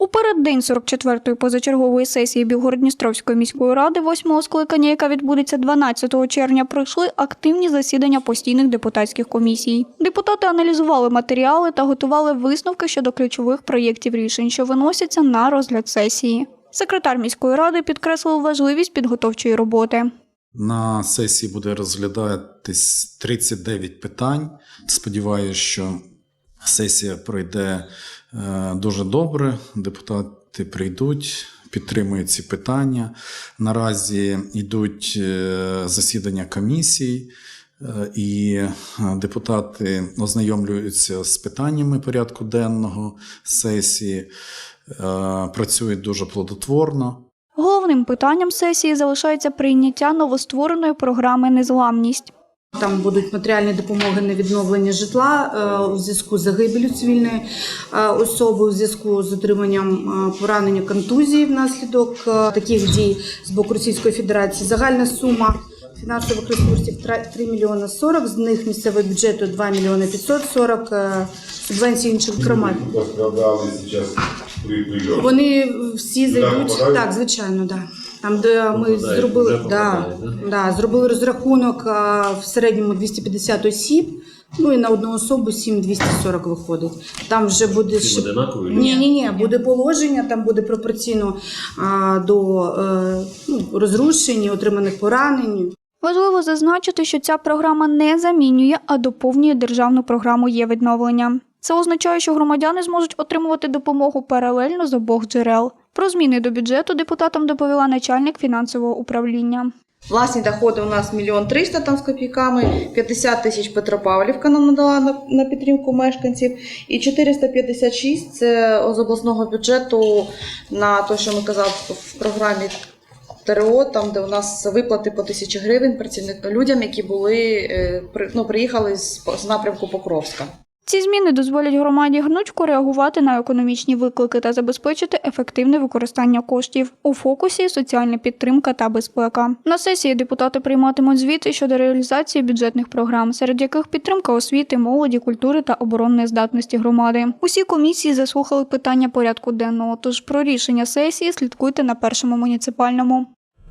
У переддень 44-ї позачергової сесії Білгородністровської міської ради, восьмого скликання, яка відбудеться 12 червня, пройшли активні засідання постійних депутатських комісій. Депутати аналізували матеріали та готували висновки щодо ключових проєктів рішень, що виносяться на розгляд сесії. Секретар міської ради підкреслив важливість підготовчої роботи. На сесії буде розглядатись 39 питань. Сподіваюся, що сесія пройде е, дуже добре. Депутати прийдуть, підтримують ці питання. Наразі йдуть е, засідання комісій. е, І депутати ознайомлюються з питаннями порядку денного сесії, працюють дуже плодотворно. Головним питанням сесії залишається прийняття новоствореної програми Незламність. Там будуть матеріальні допомоги на відновлення житла е, у зв'язку з загибелю цивільної е, особи, у зв'язку з отриманням е, поранення контузії внаслідок таких дій з боку Російської Федерації. Загальна сума фінансових ресурсів 3 мільйони 40, з них місцевого бюджету 2 мільйони 540, е, субвенції інших громад. Вони всі зайдуть. Так, звичайно, да. Там, де ми Попадає, зробили, вже да, попадають, да, зробили розрахунок а, в середньому 250 осіб. Ну і на одну особу 7240 виходить. Там вже буде Всім ще-? Ні, ні, ні, буде положення, там буде пропорційно а, до е, ну, розрушень, і отриманих поранень. Важливо зазначити, що ця програма не замінює, а доповнює державну програму є відновлення. Це означає, що громадяни зможуть отримувати допомогу паралельно з обох джерел. Про зміни до бюджету депутатам доповіла начальник фінансового управління. Власні доходи у нас мільйон триста там з копійками, 50 тисяч Петропавлівка нам надала на, на підтримку мешканців, і 456 це з обласного бюджету на те, що ми казали в програмі ТРО, там де у нас виплати по тисячі гривень людям, які були е, ну, приїхали з, з напрямку Покровська. Ці зміни дозволять громаді гнучко реагувати на економічні виклики та забезпечити ефективне використання коштів. У фокусі соціальна підтримка та безпека. На сесії депутати прийматимуть звіти щодо реалізації бюджетних програм, серед яких підтримка освіти, молоді, культури та оборонної здатності громади. Усі комісії заслухали питання порядку денного. Тож про рішення сесії слідкуйте на першому муніципальному.